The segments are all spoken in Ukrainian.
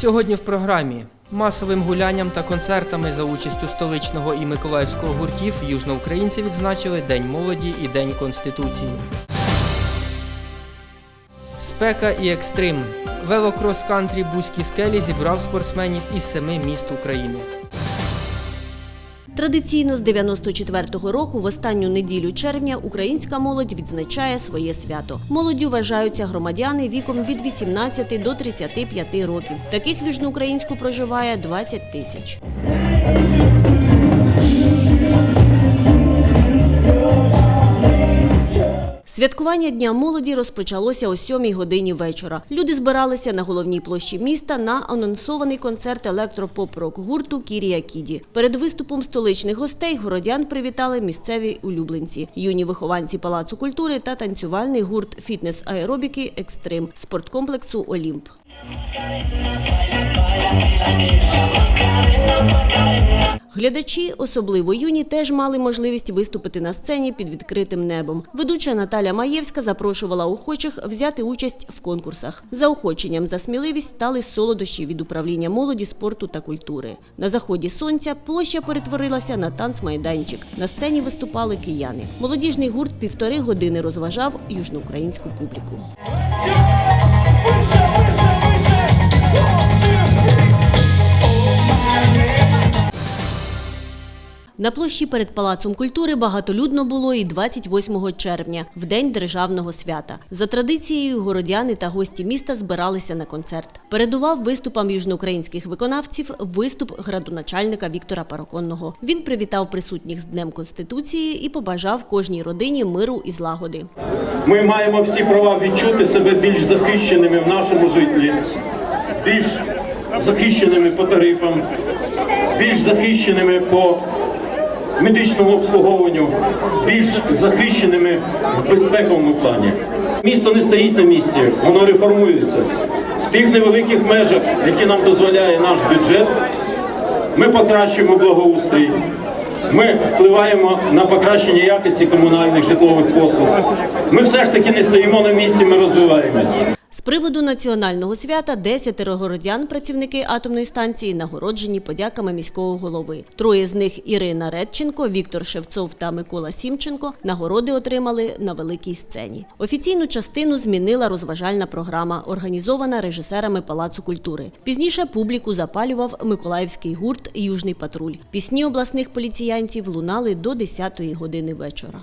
Сьогодні в програмі масовим гулянням та концертами за участю столичного і миколаївського гуртів южноукраїнці відзначили День молоді і День Конституції. Спека і екстрим. Велокрос кантрі Бузькі скелі зібрав спортсменів із семи міст України. Традиційно з 94-го року, в останню неділю червня, українська молодь відзначає своє свято. Молоддю вважаються громадяни віком від 18 до 35 років. Таких віжну українську проживає 20 тисяч. Святкування Дня молоді розпочалося о 7 годині вечора. Люди збиралися на головній площі міста на анонсований концерт електропоп-рок гурту Кірія Кіді. Перед виступом столичних гостей городян привітали місцеві улюбленці, юні вихованці Палацу культури та танцювальний гурт фітнес-аеробіки Екстрим спорткомплексу Олімп. Глядачі, особливо юні, теж мали можливість виступити на сцені під відкритим небом. Ведуча Наталя Маєвська запрошувала охочих взяти участь в конкурсах. Заохоченням за сміливість стали солодощі від управління молоді, спорту та культури. На заході сонця площа перетворилася на танцмайданчик. На сцені виступали кияни. Молодіжний гурт півтори години розважав южноукраїнську публіку. На площі перед Палацом культури багатолюдно було і 28 червня, в день державного свята. За традицією, городяни та гості міста збиралися на концерт. Передував виступам южноукраїнських виконавців виступ градоначальника Віктора Параконного. Він привітав присутніх з Днем Конституції і побажав кожній родині миру і злагоди. Ми маємо всі права відчути себе більш захищеними в нашому житті, більш захищеними по тарифам, більш захищеними по медичному обслуговуванню, більш захищеними в безпековому плані. Місто не стоїть на місці, воно реформується. В тих невеликих межах, які нам дозволяє наш бюджет, ми покращуємо благоустрій. Ми впливаємо на покращення якості комунальних житлових послуг. Ми все ж таки не стоїмо на місці, ми розвиваємось. Приводу національного свята десятеро городян, працівники атомної станції, нагороджені подяками міського голови. Троє з них Ірина Редченко, Віктор Шевцов та Микола Сімченко нагороди отримали на великій сцені. Офіційну частину змінила розважальна програма, організована режисерами Палацу культури. Пізніше публіку запалював миколаївський гурт Южний патруль. Пісні обласних поліціянців лунали до 10-ї години вечора.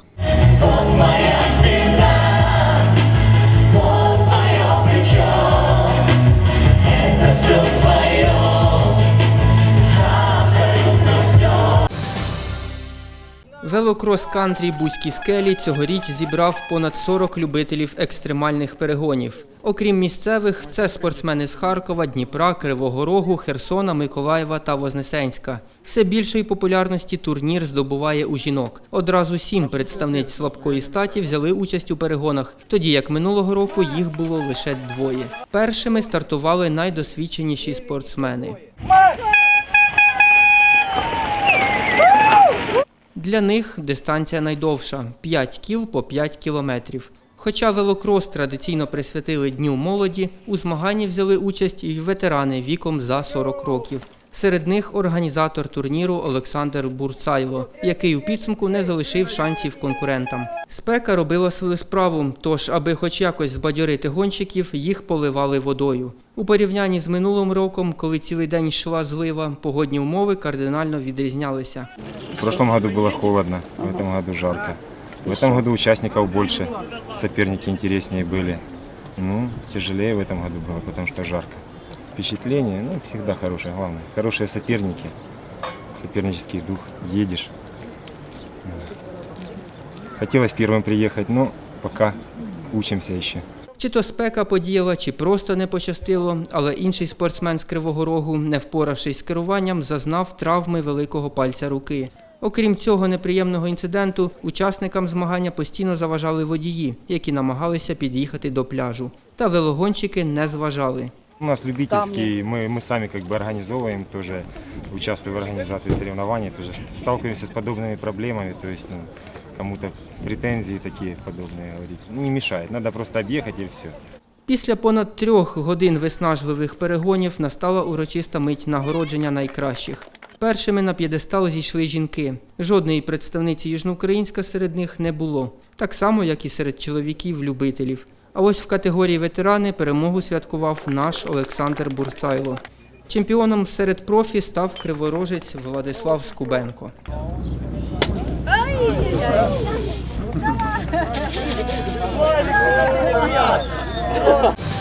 Велокрос кантрі Бузькі скелі цьогоріч зібрав понад 40 любителів екстремальних перегонів. Окрім місцевих, це спортсмени з Харкова, Дніпра, Кривого Рогу, Херсона, Миколаєва та Вознесенська. Все більшої популярності турнір здобуває у жінок. Одразу сім представниць слабкої статі взяли участь у перегонах, тоді як минулого року їх було лише двоє. Першими стартували найдосвідченіші спортсмени. Для них дистанція найдовша 5 кіл по 5 кілометрів. Хоча велокрос традиційно присвятили Дню молоді, у змаганні взяли участь і ветерани віком за 40 років. Серед них організатор турніру Олександр Бурцайло, який у підсумку не залишив шансів конкурентам. Спека робила свою справу, тож, аби хоч якось збадьорити гонщиків, їх поливали водою. У порівнянні з минулим роком, коли цілий день йшла злива, погодні умови кардинально відрізнялися. В прошлом году было холодно, в этом году жарко. В этом году участников больше, соперники интереснее были. Ну, тяжелее в этом году было, потому что жарко. Впечатление, ну, всегда хорошее, главное. Хорошие соперники, сопернический дух, едешь. Хотелось первым приехать, но пока учимся еще. Чи то спека подіяла, чи просто не пощастило, але інший спортсмен з Кривого Рогу, не впоравшись з керуванням, зазнав травми великого пальця руки. Окрім цього неприємного інциденту, учасникам змагання постійно заважали водії, які намагалися під'їхати до пляжу. Та велогонщики не зважали. У нас любительский, мы, мы сами как бы организовываем, тоже участвуем в организации соревнований, тоже сталкиваемся с подобными проблемами, то есть ну, кому-то претензии такие подобные говорить. Не мешает, надо просто объехать и все. Після понад трьох годин виснажливих перегонів настала урочиста мить нагородження найкращих. Першими на п'єдестал зійшли жінки. Жодної представниці Южноукраїнська серед них не було, так само, як і серед чоловіків-любителів. А ось в категорії ветерани перемогу святкував наш Олександр Бурцайло. Чемпіоном серед профі став криворожець Владислав Скубенко. Давай!